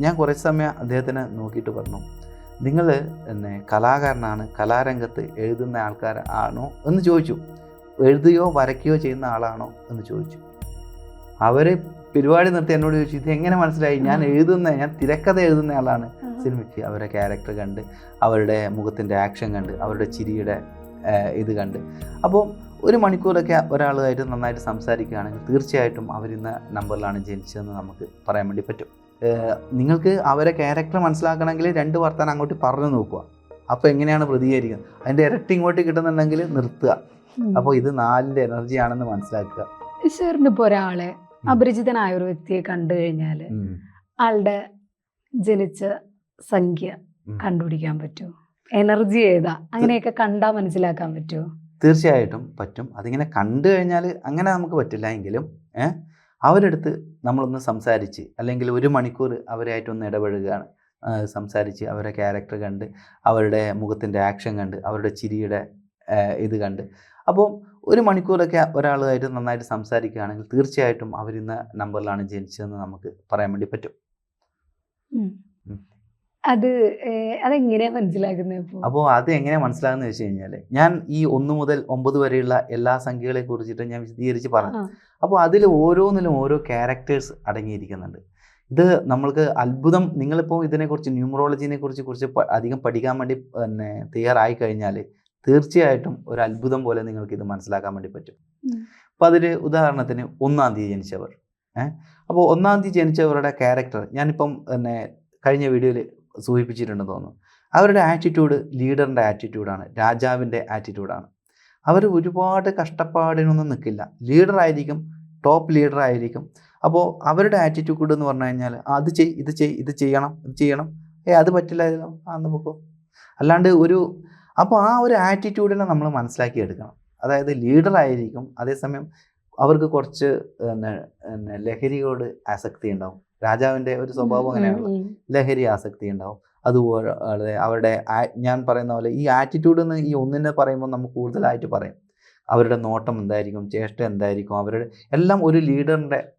ഞാൻ കുറച്ച് സമയം അദ്ദേഹത്തിനെ നോക്കിയിട്ട് പറഞ്ഞു നിങ്ങൾ എന്നെ കലാകാരനാണ് കലാരംഗത്ത് എഴുതുന്ന ആൾക്കാർ ആണോ? എന്ന് ചോദിച്ചു. എഴുതുകയോ വരയ്ക്കുകയോ ചെയ്യുന്ന ആളാണോ? എന്ന് ചോദിച്ചു. അവർ പരിപാടി നിർത്തി എന്നോട് ചോദിച്ചു ഇത് എങ്ങനെ മനസ്സിലായി? ഞാൻ എഴുതുന്ന ഞാൻ തിരക്കഥ എഴുതുന്ന ആളാണ്. സിനിമയ്ക്ക് അവരുടെ ക്യാരക്ടർ കണ്ട് അവരുടെ മുഖത്തിന്റെ ആക്ഷൻ കണ്ട് അവരുടെ ചിരിയുടെ ഇത് കണ്ട്. അപ്പോൾ ഒരു മണിക്കൂറൊക്കെ ഒരാളുമായിട്ട് നന്നായിട്ട് സംസാരിക്കുകയാണെങ്കിൽ തീർച്ചയായിട്ടും അവരിന്ന നമ്പറിലാണ് ജനിച്ചതെന്ന് നമുക്ക് പറയാൻ വേണ്ടി പറ്റും. നിങ്ങൾക്ക് അവരെ ക്യാരക്ടർ മനസ്സിലാക്കണമെങ്കിൽ രണ്ട് വർത്താനം അങ്ങോട്ട് പറഞ്ഞു നോക്കുക. അപ്പോൾ എങ്ങനെയാണ് പ്രതികരിക്കുന്നത്? അതിന്റെ ഇരട്ടി ഇങ്ങോട്ട് കിട്ടുന്നുണ്ടെങ്കിൽ നിർത്തുക. അപ്പോൾ ഇത് നാലിന്റെ എനർജി ആണെന്ന് മനസ്സിലാക്കുക. സാറിന് ഇപ്പോൾ ഒരാളെ അപരിചിതനായ ഒരു വ്യക്തിയെ കണ്ടു കഴിഞ്ഞാൽ ആളുടെ ജനിച്ച സംഖ്യ കണ്ടുപിടിക്കാൻ പറ്റുമോ? എനർജി ഏതാ? അങ്ങനെയൊക്കെ കണ്ടാൽ മനസ്സിലാക്കാൻ പറ്റുമോ? തീർച്ചയായിട്ടും പറ്റും. അതിങ്ങനെ കണ്ടു കഴിഞ്ഞാൽ അങ്ങനെ നമുക്ക് പറ്റില്ല എങ്കിലും ഏഹ് അവരെടുത്ത് നമ്മളൊന്ന് സംസാരിച്ച് അല്ലെങ്കിൽ ഒരു മണിക്കൂർ അവരായിട്ടൊന്ന് ഇടപഴകുകയാണ്. സംസാരിച്ച് അവരുടെ ക്യാരക്ടർ കണ്ട് അവരുടെ മുഖത്തിന്റെ ആക്ഷൻ കണ്ട് അവരുടെ ചിരിയുടെ ഇത് കണ്ട്. അപ്പോൾ ഒരു മണിക്കൂറൊക്കെ ഒരാളുമായിട്ട് നന്നായിട്ട് സംസാരിക്കുകയാണെങ്കിൽ തീർച്ചയായിട്ടും അവരിന്ന നമ്പറിലാണ് ജനിച്ചതെന്ന് നമുക്ക് പറയാൻ വേണ്ടി പറ്റും. അത് അതെങ്ങനെയാ മനസ്സിലാക്കുന്നത് അപ്പോ അപ്പോൾ അത് എങ്ങനെ മനസ്സിലാകുന്ന വെച്ച് കഴിഞ്ഞാൽ ഞാൻ ഈ ഒന്ന് മുതൽ ഒമ്പത് വരെയുള്ള എല്ലാ സംഖ്യകളെ കുറിച്ചിട്ട് ഞാൻ വിശദീകരിച്ച് പറഞ്ഞു. അപ്പൊ അപ്പോൾ അതിൽ ഓരോന്നിലും ഓരോ ക്യാരക്ടേഴ്സ് അടങ്ങിയിരിക്കുന്നുണ്ട്. ഇത് നമ്മൾക്ക് അത്ഭുതം നിങ്ങളിപ്പോൾ ഇതിനെക്കുറിച്ച് ന്യൂമറോളജിനെ കുറിച്ച് കുറിച്ച് അധികം പഠിക്കാൻ വേണ്ടി പിന്നെ തയ്യാറായി കഴിഞ്ഞാൽ തീർച്ചയായിട്ടും ഒരു അത്ഭുതം പോലെ നിങ്ങൾക്ക് ഇത് മനസ്സിലാക്കാൻ വേണ്ടി പറ്റും. അപ്പോൾ അതിൽ ഉദാഹരണത്തിന് ഒന്നാം തീയതി ജനിച്ചവർ ഏഹ് അപ്പോൾ ഒന്നാം തീയതി ജനിച്ചവരുടെ ക്യാരക്ടർ ഞാനിപ്പം പിന്നെ കഴിഞ്ഞ വീഡിയോയിൽ സൂചിപ്പിച്ചിട്ടുണ്ടെന്ന് തോന്നുന്നു. അവരുടെ ആറ്റിറ്റ്യൂഡ് ലീഡറിന്റെ ആറ്റിറ്റ്യൂഡാണ് രാജാവിന്റെ ആറ്റിറ്റ്യൂഡാണ് അവർ ഒരുപാട് കഷ്ടപ്പാടിനൊന്നും നിൽക്കില്ല. ലീഡറായിരിക്കും ടോപ്പ് ലീഡർ ആയിരിക്കും. അപ്പോൾ അവരുടെ ആറ്റിറ്റ്യൂഡ് എന്ന് പറഞ്ഞു കഴിഞ്ഞാൽ അത് ചെയ് ഇത് ചെയ് ഇത് ചെയ്യണം ഇത് ചെയ്യണം. ഏ അത് പറ്റില്ലായിരുന്നു ആ നമുക്കോ അല്ലാണ്ട് ഒരു അപ്പോൾ ആ ഒരു ആറ്റിറ്റ്യൂഡിനെ നമ്മൾ മനസ്സിലാക്കി എടുക്കണം. അതായത് ലീഡറായിരിക്കും അതേസമയം അവർക്ക് കുറച്ച് ലഹരിയോട് ആസക്തി ഉണ്ടാവും. രാജാവിന്റെ ഒരു സ്വഭാവം അങ്ങനെയാണല്ലോ ഉം. ലഹരി ആസക്തി ഉണ്ടാവും. അതുപോലെ അവരുടെ ഞാൻ പറയുന്ന പോലെ ഈ ആറ്റിറ്റ്യൂഡ് എന്ന് ഈ ഒന്നിനെ പറയുമ്പോൾ നമുക്ക് കൂടുതലായിട്ട് പറയും. അവരുടെ നോട്ടം എന്തായിരിക്കും ചേഷ്ട എന്തായിരിക്കും അവരുടെ എല്ലാം ഒരു ലീഡറിന്റെ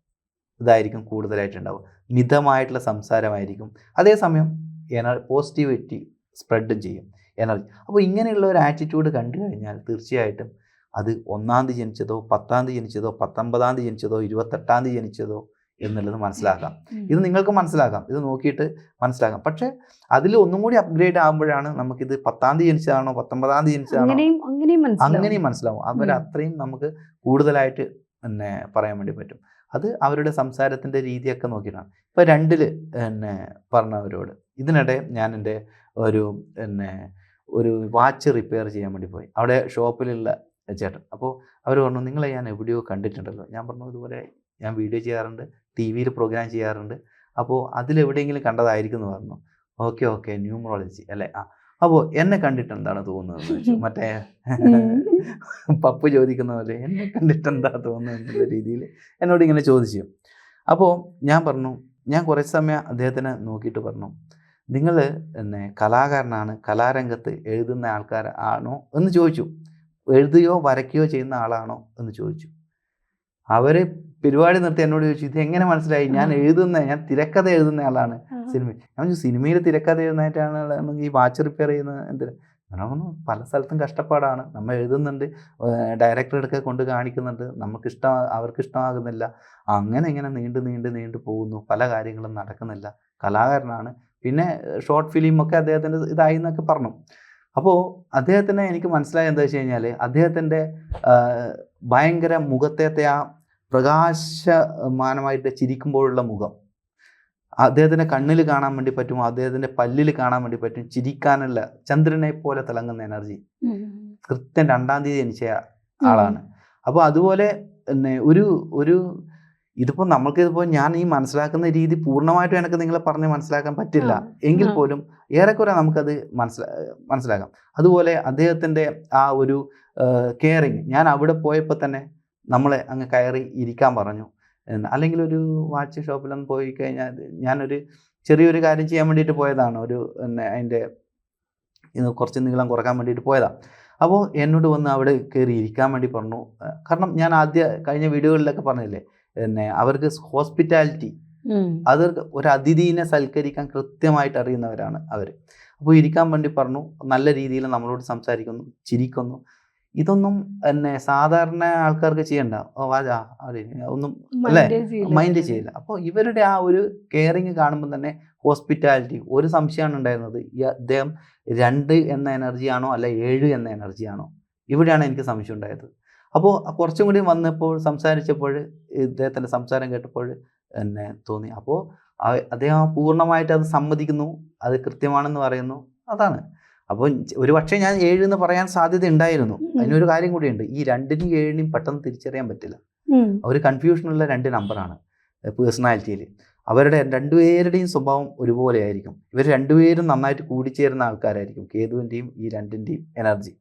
ഇതായിരിക്കും കൂടുതലായിട്ടുണ്ടാവുക. മിതമായിട്ടുള്ള സംസാരമായിരിക്കും. അതേസമയം എനർ പോസിറ്റിവിറ്റി സ്പ്രെഡും ചെയ്യും. എനർജി. അപ്പോൾ ഇങ്ങനെയുള്ള ഒരു ആറ്റിറ്റ്യൂഡ് കണ്ടു കഴിഞ്ഞാൽ തീർച്ചയായിട്ടും അത് ഒന്നാം തീയതി ജനിച്ചതോ പത്താം തീയതി ജനിച്ചതോ പത്തൊമ്പതാം തീയതി ജനിച്ചതോ ഇരുപത്തെട്ടാം തീയതി ജനിച്ചതോ എന്നുള്ളത് മനസ്സിലാക്കാം. ഇത് നിങ്ങൾക്ക് മനസ്സിലാക്കാം. ഇത് നോക്കിയിട്ട് മനസ്സിലാക്കാം. പക്ഷേ അതിൽ ഒന്നും കൂടി അപ്ഗ്രേഡ് ആകുമ്പോഴാണ് നമുക്കിത് പത്താം തീയതി ജനിച്ചതാണോ പത്തൊമ്പതാം തീയതി ജനിച്ചതാണോ അങ്ങനെയും അങ്ങനെയും മനസ്സിലാവും. അങ്ങനെയും മനസ്സിലാവും. അവർ അത്രയും നമുക്ക് കൂടുതലായിട്ട് പിന്നെ പറയാൻ വേണ്ടി പറ്റും. അത് അവരുടെ സംസാരത്തിന്റെ രീതിയൊക്കെ നോക്കിയിട്ടാണ്. ഇപ്പോൾ രണ്ടിൽ എന്നെ പറഞ്ഞവരോട് ഇതിനിടെ ഞാൻ എന്റെ ഒരു എന്നെ ഒരു വാച്ച് റിപ്പയർ ചെയ്യാൻ വേണ്ടി പോയി. അവിടെ ഷോപ്പിലുള്ള ചേട്ടൻ. അപ്പോൾ അവർ പറഞ്ഞു നിങ്ങളെ ഞാൻ എവിടെയോ കണ്ടിട്ടുണ്ടല്ലോ. ഞാൻ പറഞ്ഞു ഇതുപോലെ ഞാൻ വീഡിയോ ചെയ്യാറുണ്ട്. ടി വിയിൽ പ്രോഗ്രാം ചെയ്യാറുണ്ട്. അപ്പോൾ അതിലെവിടെയെങ്കിലും കണ്ടതായിരിക്കും എന്ന് പറഞ്ഞു. ഓക്കെ ഓക്കെ ന്യൂമറോളജി അല്ലേ? ആ അപ്പോൾ എന്നെ കണ്ടിട്ട് എന്താണ് തോന്നുന്നത്. മറ്റേ പപ്പു ചോദിക്കുന്ന പോലെ എന്നെ കണ്ടിട്ട് എന്താ തോന്നുന്നത് എന്ന രീതിയിൽ എന്നോട് ഇങ്ങനെ ചോദിച്ചു. അപ്പോൾ ഞാൻ പറഞ്ഞു ഞാൻ കുറച്ച് സമയം അദ്ദേഹത്തിനെ നോക്കിയിട്ട് പറഞ്ഞു നിങ്ങൾ എന്നെ കലാകാരനാണ് കലാരംഗത്ത് എഴുതുന്ന ആൾക്കാർ ആണോ? എന്ന് ചോദിച്ചു. എഴുതുകയോ വരയ്ക്കുകയോ ചെയ്യുന്ന ആളാണോ? എന്ന് ചോദിച്ചു. അവർ പരിപാടി നിർത്തി എന്നോട് ചോദിച്ചു ഇത് എങ്ങനെ മനസ്സിലായി? ഞാൻ. എഴുതുന്ന ഞാൻ തിരക്കഥ എഴുതുന്ന ആളാണ്. സിനിമ ഞാൻ ചോദിച്ചു സിനിമയിൽ തിരക്കഥ എഴുതുന്നതായിട്ടാണ് ഈ വാച്ച് റിപ്പയർ ചെയ്യുന്നത് എന്തിന് പറഞ്ഞു പല സ്ഥലത്തും കഷ്ടപ്പാടാണ്. നമ്മൾ എഴുതുന്നുണ്ട് ഡയറക്ടർ എടുക്കെ കൊണ്ട് കാണിക്കുന്നുണ്ട്. നമുക്ക് ഇഷ്ടം അവർക്ക് ഇഷ്ടമാകുന്നില്ല അങ്ങനെ ഇങ്ങനെ നീണ്ടു നീണ്ടു നീണ്ടു പോകുന്നു. പല കാര്യങ്ങളും നടക്കുന്നില്ല. കലാകാരനാണ്. പിന്നെ ഷോർട്ട് ഫിലിമൊക്കെ അദ്ദേഹത്തിന്റെ ഇതായി എന്നൊക്കെ പറഞ്ഞു. അപ്പോൾ അദ്ദേഹത്തിന് എനിക്ക് മനസ്സിലായത് എന്താ വെച്ച് കഴിഞ്ഞാൽ അദ്ദേഹത്തിന്റെ ഭയങ്കര മുഖത്തെ ആ പ്രകാശമാനമായിട്ട് ചിരിക്കുമ്പോഴുള്ള മുഖം. അദ്ദേഹത്തിന്റെ കണ്ണിൽ കാണാൻ വേണ്ടി പറ്റും അദ്ദേഹത്തിന്റെ പല്ലിൽ കാണാൻ വേണ്ടി പറ്റും? ചിരിക്കാനുള്ള ചന്ദ്രനെ പോലെ തിളങ്ങുന്ന എനർജി. കൃത്യം രണ്ടാം തീയതി ജനിച്ച ആളാണ്. അപ്പോൾ അതുപോലെ പിന്നെ ഒരു ഒരു ഇതിപ്പോൾ നമ്മൾക്കിതിപ്പോൾ ഞാൻ ഈ മനസ്സിലാക്കുന്ന രീതി പൂർണമായിട്ടും എനിക്ക് നിങ്ങളെ പറഞ്ഞ് മനസ്സിലാക്കാൻ പറ്റില്ല. എങ്കിൽ പോലും ഏറെക്കുറെ നമുക്കത് മനസ്സിലാ മനസ്സിലാക്കാം. അതുപോലെ അദ്ദേഹത്തിന്റെ ആ ഒരു കെയറിങ് ഞാൻ അവിടെ പോയപ്പോൾ തന്നെ നമ്മളെ അങ്ങ് കയറി ഇരിക്കാൻ പറഞ്ഞു. അല്ലെങ്കിൽ ഒരു വാച്ച് ഷോപ്പിലൊന്ന് പോയി കഴിഞ്ഞാൽ ഞാനൊരു ചെറിയൊരു കാര്യം ചെയ്യാൻ വേണ്ടിയിട്ട് പോയതാണ്. ഒരു പിന്നെ അതിന്റെ ഇത് കുറച്ച് നീളം കുറയ്ക്കാൻ വേണ്ടിയിട്ട് പോയതാണ്. അപ്പോൾ എന്നോട് വന്ന് അവിടെ കയറി ഇരിക്കാൻ വേണ്ടി പറഞ്ഞു. കാരണം ഞാൻ ആദ്യ കഴിഞ്ഞ വീഡിയോകളിലൊക്കെ പറഞ്ഞില്ലേ പിന്നെ അവർക്ക് ഹോസ്പിറ്റാലിറ്റി അവർക്ക് അത് ഒരു അതിഥീനെ സൽക്കരിക്കാൻ കൃത്യമായിട്ട് അറിയുന്നവരാണ് അവർ അപ്പോൾ ഇരിക്കാൻ വേണ്ടി പറഞ്ഞു. നല്ല രീതിയിൽ നമ്മളോട് സംസാരിക്കുന്നു ചിരിക്കുന്നു. ഇതൊന്നും എന്നെ സാധാരണ ആൾക്കാർക്ക് ചെയ്യണ്ട. ഓ വാജാ ഒന്നും അല്ലേ? മൈൻഡ് ചെയ്യില്ല അപ്പോൾ ഇവരുടെ ആ ഒരു കെയറിങ് കാണുമ്പോൾ തന്നെ ഹോസ്പിറ്റാലിറ്റി ഒരു സംശയമാണ് ഉണ്ടായിരുന്നത്. ഈ അദ്ദേഹം രണ്ട് എന്ന എനർജിയാണോ അല്ല ഏഴ് എന്ന എനർജിയാണോ ഇവിടെയാണ് എനിക്ക് സംശയം ഉണ്ടായത്. അപ്പോൾ കുറച്ചും കൂടി വന്നപ്പോൾ സംസാരിച്ചപ്പോൾ ഇദ്ദേഹത്തിന്റെ സംസാരം കേട്ടപ്പോൾ എന്നെ തോന്നി. അപ്പോൾ അദ്ദേഹം പൂർണമായിട്ട് അത് സമ്മതിക്കുന്നു അത് കൃത്യമാണെന്ന് പറയുന്നു. അതാണ്. അപ്പോൾ ഒരു പക്ഷേ ഞാൻ ഏഴ് എന്ന് പറയാൻ സാധ്യത ഉണ്ടായിരുന്നു. അതിനൊരു കാര്യം കൂടിയുണ്ട്. ഈ രണ്ടിനും ഏഴിനും പെട്ടെന്ന് തിരിച്ചറിയാൻ പറ്റില്ല. ഒരു കൺഫ്യൂഷനുള്ള രണ്ട് നമ്പറാണ് പേഴ്സണാലിറ്റിയിൽ അവരുടെ രണ്ടുപേരുടെയും സ്വഭാവം ഒരുപോലെ ആയിരിക്കും. ഇവർ രണ്ടുപേരും നന്നായിട്ട് കൂടിച്ചേരുന്ന ആൾക്കാരായിരിക്കും. കേതുവിന്റെയും ഈ രണ്ടിന്റെയും എനർജി.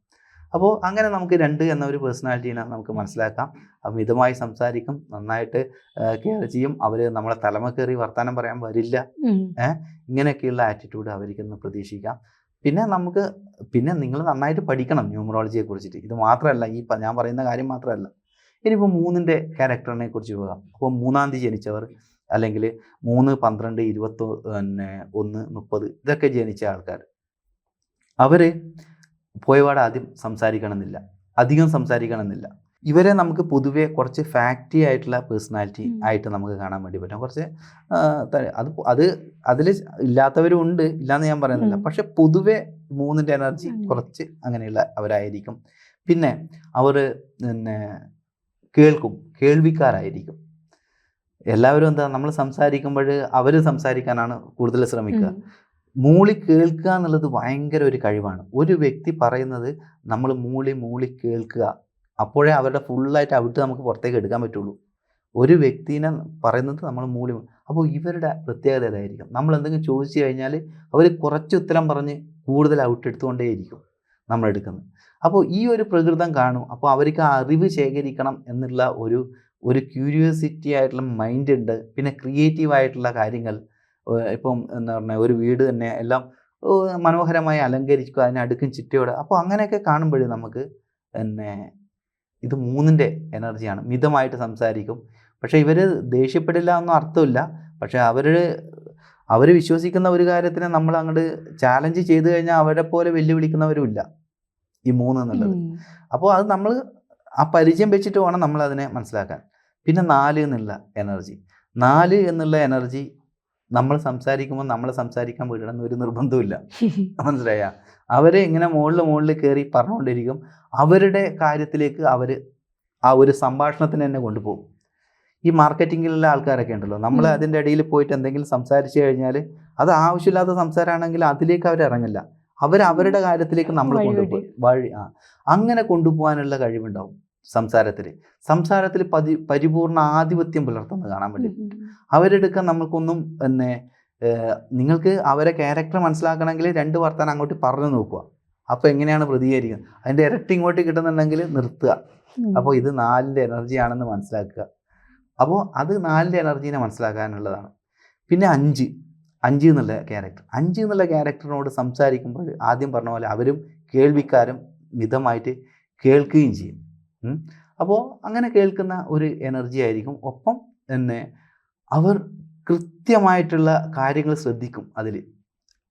അപ്പോൾ അങ്ങനെ നമുക്ക് രണ്ട് എന്ന ഒരു പേഴ്സണാലിറ്റീനെ നമുക്ക് മനസ്സിലാക്കാം. അമിതമായി മിതമായി സംസാരിക്കും നന്നായിട്ട് കെയർ ചെയ്യും. അവർ നമ്മളെ തലമ കയറി വർത്തമാനം പറയാൻ വരില്ല. ഏഹ് ഇങ്ങനെയൊക്കെയുള്ള ആറ്റിറ്റ്യൂഡ് അവർക്കൊന്ന് പ്രതീക്ഷിക്കാം. പിന്നെ നമുക്ക് പിന്നെ നിങ്ങൾ നന്നായിട്ട് പഠിക്കണം ന്യൂമറോളജിയെ കുറിച്ചിട്ട്. ഇത് മാത്രമല്ല ഈ ഞാൻ പറയുന്ന കാര്യം മാത്രമല്ല. ഇനിയിപ്പോൾ മൂന്നിന്റെ ക്യാരക്ടറിനെ കുറിച്ച് പോകാം. അപ്പോൾ മൂന്നാം തീയതി ജനിച്ചവർ അല്ലെങ്കിൽ മൂന്ന് പന്ത്രണ്ട് ഇരുപത്തി പിന്നെ ഒന്ന് മുപ്പത് ഇതൊക്കെ ജനിച്ച ആൾക്കാർ അവർ പോയപാട് ആദ്യം സംസാരിക്കണമെന്നില്ല. അധികം സംസാരിക്കണമെന്നില്ല. ഇവരെ നമുക്ക് പൊതുവെ കുറച്ച് ഫാക്റ്റി ആയിട്ടുള്ള പേഴ്സണാലിറ്റി ആയിട്ട് നമുക്ക് കാണാൻ വേണ്ടി പറ്റും. കുറച്ച് അത് അത് അതിൽ ഇല്ലാത്തവരും ഉണ്ട്. ഇല്ലാന്ന് ഞാൻ പറയുന്നില്ല. പക്ഷെ പൊതുവെ മൂന്നിന്റെ എനർജി. കുറച്ച് അങ്ങനെയുള്ള അവരായിരിക്കും. പിന്നെ അവർ പിന്നെ കേൾക്കും. കേൾവിക്കാരായിരിക്കും. എല്ലാവരും എന്താ നമ്മൾ സംസാരിക്കുമ്പോൾ അവർ സംസാരിക്കാനാണ് കൂടുതൽ ശ്രമിക്കുക. മൂളി കേൾക്കുക എന്നുള്ളത് ഭയങ്കര ഒരു കഴിവാണ്. ഒരു വ്യക്തി പറയുന്നത് നമ്മൾ മൂളി മൂളി കേൾക്കുക അപ്പോഴേ അവരുടെ ഫുള്ളായിട്ട് ഔട്ട് നമുക്ക് പുറത്തേക്ക് എടുക്കാൻ പറ്റുള്ളൂ. ഒരു വ്യക്തിനെ പറയുന്നത് നമ്മൾ മൂല്യം അപ്പോൾ ഇവരുടെ പ്രത്യേകത ഇതായിരിക്കും നമ്മൾ എന്തെങ്കിലും ചോദിച്ചു കഴിഞ്ഞാൽ അവർ കുറച്ച് ഉത്തരം പറഞ്ഞ് കൂടുതൽ ഔട്ട് എടുത്തുകൊണ്ടേയിരിക്കും നമ്മൾ എടുക്കുന്നത്. അപ്പോൾ ഈ ഒരു പ്രകൃതം കാണും. അപ്പോൾ അവർക്ക് ആ അറിവ് ശേഖരിക്കണം എന്നുള്ള ഒരു ഒരു ക്യൂരിയോസിറ്റി ആയിട്ടുള്ള മൈൻഡ് ഉണ്ട്. പിന്നെ ക്രിയേറ്റീവ് ആയിട്ടുള്ള കാര്യങ്ങൾ ഇപ്പം എന്താ പറഞ്ഞാൽ ഒരു വീട് തന്നെ എല്ലാം മനോഹരമായി അലങ്കരിക്കുക അതിന് അടുക്കും ചിട്ടയോടെ അപ്പോൾ അങ്ങനെയൊക്കെ കാണുമ്പോഴേ നമുക്ക് പിന്നെ ഇത് മൂന്നിന്റെ എനർജിയാണ്. മിതമായിട്ട് സംസാരിക്കും. പക്ഷേ ഇവർ ദേഷ്യപ്പെടില്ല എന്നും അർത്ഥമില്ല. പക്ഷേ അവർ അവർ വിശ്വസിക്കുന്ന ഒരു കാര്യത്തിനെ നമ്മൾ അങ്ങോട്ട് ചാലഞ്ച് ചെയ്തു കഴിഞ്ഞാൽ അവരെ പോലെ വെല്ലുവിളിക്കുന്നവരുമില്ല ഈ മൂന്ന് എന്നുള്ളത്. അപ്പോൾ അത് നമ്മൾ ആ പരിചയം വെച്ചിട്ട് വേണം നമ്മൾ അതിനെ മനസ്സിലാക്കാൻ. പിന്നെ നാല് എന്നുള്ള എനർജി. നാല് എന്നുള്ള എനർജി നമ്മൾ സംസാരിക്കുമ്പോൾ നമ്മൾ സംസാരിക്കാൻ വിടണമെന്ന് ഒരു നിർബന്ധമില്ല മനസ്സിലായ? അവരെ ഇങ്ങനെ മുകളിൽ മുകളിൽ കയറി പറഞ്ഞുകൊണ്ടിരിക്കും അവരുടെ കാര്യത്തിലേക്ക് അവർ ആ ഒരു സംഭാഷണത്തിന് തന്നെ കൊണ്ടുപോകും. ഈ മാർക്കറ്റിങ്ങിലുള്ള ആൾക്കാരൊക്കെ ഉണ്ടല്ലോ. നമ്മൾ. അതിന്റെ ഇടയിൽ പോയിട്ട് എന്തെങ്കിലും സംസാരിച്ചു കഴിഞ്ഞാൽ അത് ആവശ്യമില്ലാത്ത സംസാരമാണെങ്കിൽ അതിലേക്ക് അവർ ഇറങ്ങില്ല. അവർ അവരുടെ കാര്യത്തിലേക്ക് നമ്മൾ കൊണ്ടുപോയി വഴി ആ. അങ്ങനെ കൊണ്ടുപോകാനുള്ള കഴിവുണ്ടാവും. സംസാരത്തിൽ സംസാരത്തിൽ പതി പരിപൂർണ ആധിപത്യം പുലർത്തുന്നത് കാണാൻ വേണ്ടി. അവരെടുക്കാൻ നമുക്കൊന്നും പിന്നെ നിങ്ങൾക്ക് അവരെ ക്യാരക്ടർ മനസ്സിലാക്കണമെങ്കിൽ രണ്ട് വർത്താനം അങ്ങോട്ട് പറഞ്ഞു നോക്കുക. അപ്പോൾ എങ്ങനെയാണ് പ്രതികരിക്കുന്നത്? അതിന്റെ ഇരട്ടി ഇങ്ങോട്ട് കിട്ടുന്നുണ്ടെങ്കിൽ നിർത്തുക. അപ്പോൾ ഇത് നാലിന്റെ എനർജിയാണെന്ന് മനസ്സിലാക്കുക. അപ്പോൾ അത് നാലിന്റെ എനർജീനെ മനസ്സിലാക്കാനുള്ളതാണ്. പിന്നെ അഞ്ച്. അഞ്ച് എന്നുള്ള ക്യാരക്ടർ. അഞ്ച് എന്നുള്ള ക്യാരക്ടറിനോട് സംസാരിക്കുമ്പോൾ ആദ്യം പറഞ്ഞ പോലെ അവരും കേൾവിക്കാരും മിതമായിട്ട് കേൾക്കുകയും ചെയ്യും. അപ്പോൾ അങ്ങനെ കേൾക്കുന്ന ഒരു എനർജി ആയിരിക്കും. ഒപ്പം തന്നെ അവർ കൃത്യമായിട്ടുള്ള കാര്യങ്ങൾ ശ്രദ്ധിക്കും അതിൽ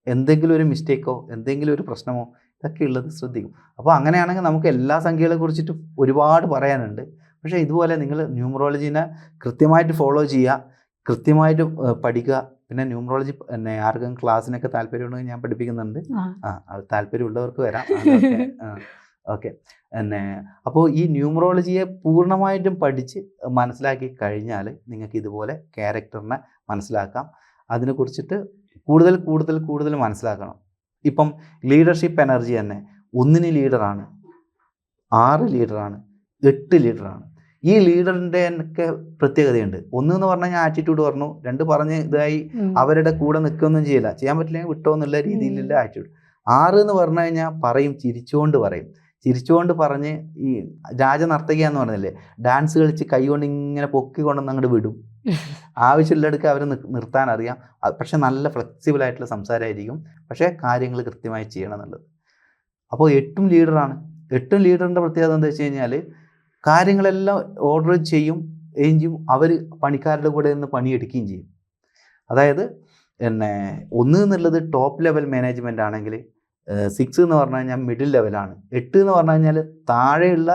എന്തെങ്കിലും ഒരു മിസ്റ്റേക്കോ എന്തെങ്കിലും ഒരു പ്രശ്നമോ ഇതൊക്കെ ഉള്ളത് ശ്രദ്ധിക്കും. അപ്പോൾ അങ്ങനെയാണെങ്കിൽ നമുക്ക് എല്ലാ സംഖ്യകളെ കുറിച്ചിട്ടും ഒരുപാട് പറയാനുണ്ട്. പക്ഷേ ഇതുപോലെ നിങ്ങൾ ന്യൂമറോളജീനെ കൃത്യമായിട്ട് ഫോളോ ചെയ്യുക കൃത്യമായിട്ട് പഠിക്കുക. പിന്നെ ന്യൂമറോളജി പിന്നെ ആർക്കും ക്ലാസ്സിനൊക്കെ താല്പര്യമുണ്ടെങ്കിൽ ഞാൻ പഠിപ്പിക്കുന്നുണ്ട്. ആ. താല്പര്യമുള്ളവർക്ക് വരാം. ഓക്കെ. പിന്നെ അപ്പോൾ ഈ ന്യൂമറോളജിയെ പൂർണമായിട്ടും പഠിച്ച് മനസ്സിലാക്കി കഴിഞ്ഞാൽ നിങ്ങൾക്ക് ഇതുപോലെ ക്യാരക്ടറിനെ മനസ്സിലാക്കാം. അതിനെക്കുറിച്ചിട്ട് കൂടുതൽ കൂടുതൽ കൂടുതൽ മനസ്സിലാക്കണം. ഇപ്പം ലീഡർഷിപ്പ് എനർജി തന്നെ ഒന്നിന് ലീഡറാണ് ആറ് ലീഡറാണ് എട്ട് ലീഡറാണ് ഈ ലീഡറിന്റെ ഒക്കെ പ്രത്യേകതയുണ്ട്. ഒന്ന് എന്ന് പറഞ്ഞാൽ ഞാൻ ആറ്റിറ്റ്യൂഡ് പറഞ്ഞു രണ്ട് പറഞ്ഞ് ഇതായി അവരുടെ കൂടെ നിൽക്കുകയൊന്നും ചെയ്യില്ല. ചെയ്യാൻ പറ്റില്ലെങ്കിൽ വിട്ടോ എന്നുള്ള രീതിയിലുള്ള ആറ്റിറ്റ്യൂഡ് ആറ് എന്ന് പറഞ്ഞു കഴിഞ്ഞാൽ പറയും ചിരിച്ചുകൊണ്ട് പറയും. ചിരിച്ചുകൊണ്ട് പറഞ്ഞ് ഈ രാജനർത്തക എന്ന് പറഞ്ഞില്ലേ ഡാൻസ് കളിച്ച് കൈ കൊണ്ട് ഇങ്ങനെ പൊക്കി കൊണ്ടുവന്ന് അങ്ങോട്ട് വിടും. ആവശ്യമുള്ളിടക്ക് അവർ നിർത്താൻ അറിയാം. പക്ഷെ നല്ല ഫ്ലെക്സിബിൾ ആയിട്ടുള്ള സംസാരമായിരിക്കും. പക്ഷേ കാര്യങ്ങൾ കൃത്യമായി ചെയ്യണം എന്നുള്ളത് അപ്പോൾ എട്ടും ലീഡറാണ് എട്ടും ലീഡറിന്റെ പ്രത്യേകത എന്താ വെച്ച് കഴിഞ്ഞാൽ കാര്യങ്ങളെല്ലാം ഓർഡർ ചെയ്യും ചെയ്യും അവർ പണിക്കാരുടെ കൂടെ നിന്ന് പണിയെടുക്കുകയും ചെയ്യും. അതായത് പിന്നെ ഒന്ന് എന്നുള്ളത് ടോപ്പ് ലെവൽ മാനേജ്മെന്റ് ആണെങ്കിൽ സിക്സ് എന്ന് പറഞ്ഞു കഴിഞ്ഞാൽ മിഡിൽ ലെവലാണ് എട്ട് എന്ന് പറഞ്ഞു കഴിഞ്ഞാൽ താഴെയുള്ള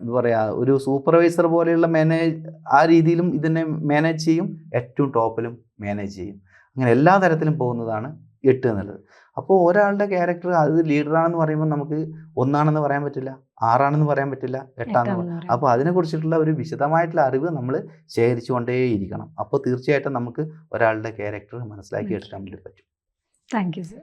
എന്താ പറയുക ഒരു സൂപ്പർവൈസർ പോലെയുള്ള മാനേജ് ആ രീതിയിലും ഇതിനെ മാനേജ് ചെയ്യും. ഏറ്റവും ടോപ്പിലും മാനേജ് ചെയ്യും. അങ്ങനെ എല്ലാ തരത്തിലും പോകുന്നതാണ് എട്ട് എന്നുള്ളത്. അപ്പോൾ ഒരാളുടെ ക്യാരക്ടർ അത് ലീഡറാണെന്ന് പറയുമ്പോൾ നമുക്ക് ഒന്നാണെന്ന് പറയാൻ പറ്റില്ല ആറാണെന്ന് പറയാൻ പറ്റില്ല എട്ടാണെന്ന് പറയാം. അപ്പോൾ അതിനെക്കുറിച്ചിട്ടുള്ള ഒരു വിശദമായിട്ടുള്ള അറിവ് നമ്മൾ ശേഖരിച്ചുകൊണ്ടേയിരിക്കണം. അപ്പോൾ തീർച്ചയായിട്ടും നമുക്ക് ഒരാളുടെ ക്യാരക്ടർ മനസ്സിലാക്കി എടുക്കാൻ വേണ്ടി പറ്റും. Thank you sir